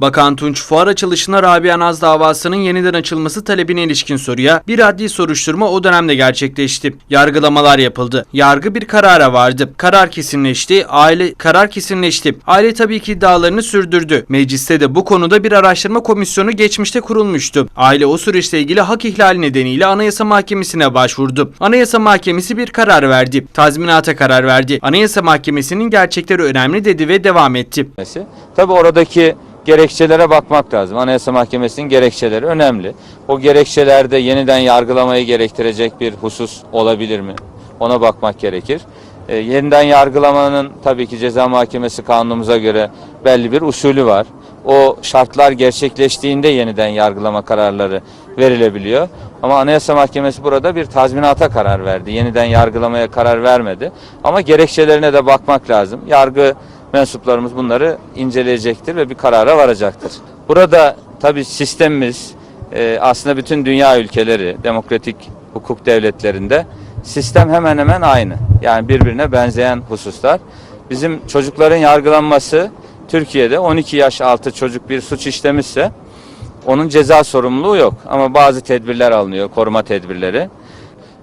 Bakan Tunç fuar açılışında Rabia Naz davasının yeniden açılması talebine ilişkin soruya bir adli soruşturma o dönemde gerçekleşti. Yargılamalar yapıldı. Yargı bir karara vardı. Karar kesinleşti. Aile karar kesinleşti. Aile tabii ki iddialarını sürdürdü. Mecliste de bu konuda bir araştırma komisyonu geçmişte kurulmuştu. Aile o süreçle ilgili hak ihlali nedeniyle Anayasa Mahkemesi'ne başvurdu. Anayasa Mahkemesi bir karar verdi. Tazminata karar verdi. Anayasa Mahkemesi'nin gerçekleri önemli dedi ve devam etti. Tabii oradaki gerekçelere bakmak lazım. Anayasa Mahkemesi'nin gerekçeleri önemli. O gerekçelerde yeniden yargılamayı gerektirecek bir husus olabilir mi? Ona bakmak gerekir. E, yeniden yargılamanın tabii ki ceza mahkemesi kanunumuza göre belli bir usulü var. O şartlar gerçekleştiğinde yeniden yargılama kararları verilebiliyor. Ama Anayasa Mahkemesi burada bir tazminata karar verdi. Yeniden yargılamaya karar vermedi. Ama gerekçelerine de bakmak lazım. Yargı mensuplarımız bunları inceleyecektir ve bir karara varacaktır. Burada tabii sistemimiz e, aslında bütün dünya ülkeleri, demokratik hukuk devletlerinde sistem hemen hemen aynı. Yani birbirine benzeyen hususlar. Bizim çocukların yargılanması Türkiye'de 12 yaş altı çocuk bir suç işlemişse onun ceza sorumluluğu yok. Ama bazı tedbirler alınıyor, koruma tedbirleri.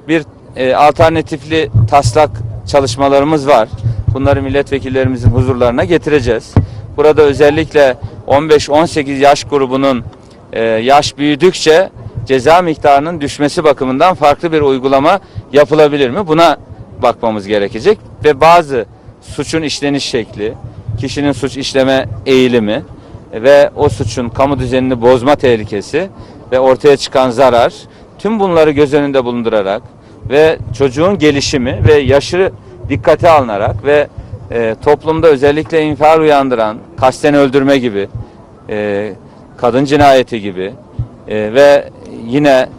Bir e, alternatifli taslak çalışmalarımız var. Bunları milletvekillerimizin huzurlarına getireceğiz. Burada özellikle 15-18 yaş grubunun e, yaş büyüdükçe ceza miktarının düşmesi bakımından farklı bir uygulama yapılabilir mi? Buna bakmamız gerekecek ve bazı suçun işleniş şekli, kişinin suç işleme eğilimi ve o suçun kamu düzenini bozma tehlikesi ve ortaya çıkan zarar tüm bunları göz önünde bulundurarak ve çocuğun gelişimi ve yaşı dikkate alınarak ve e, toplumda özellikle infial uyandıran kasten öldürme gibi e, kadın cinayeti gibi e, ve yine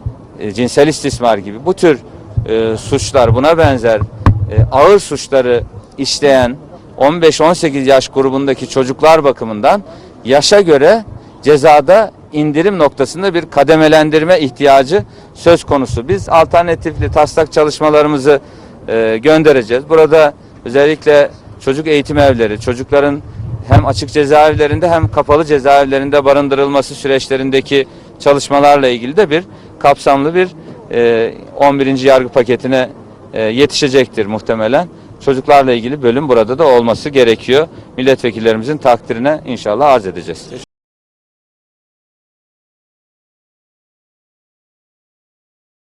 e, cinsel istismar gibi bu tür e, suçlar buna benzer e, ağır suçları işleyen 15-18 yaş grubundaki çocuklar bakımından yaşa göre cezada indirim noktasında bir kademelendirme ihtiyacı söz konusu. Biz alternatifli taslak çalışmalarımızı e, göndereceğiz. Burada özellikle çocuk eğitim evleri, çocukların hem açık cezaevlerinde hem kapalı cezaevlerinde barındırılması süreçlerindeki çalışmalarla ilgili de bir kapsamlı bir e, 11. yargı paketine e, yetişecektir muhtemelen. Çocuklarla ilgili bölüm burada da olması gerekiyor. Milletvekillerimizin takdirine inşallah arz edeceğiz.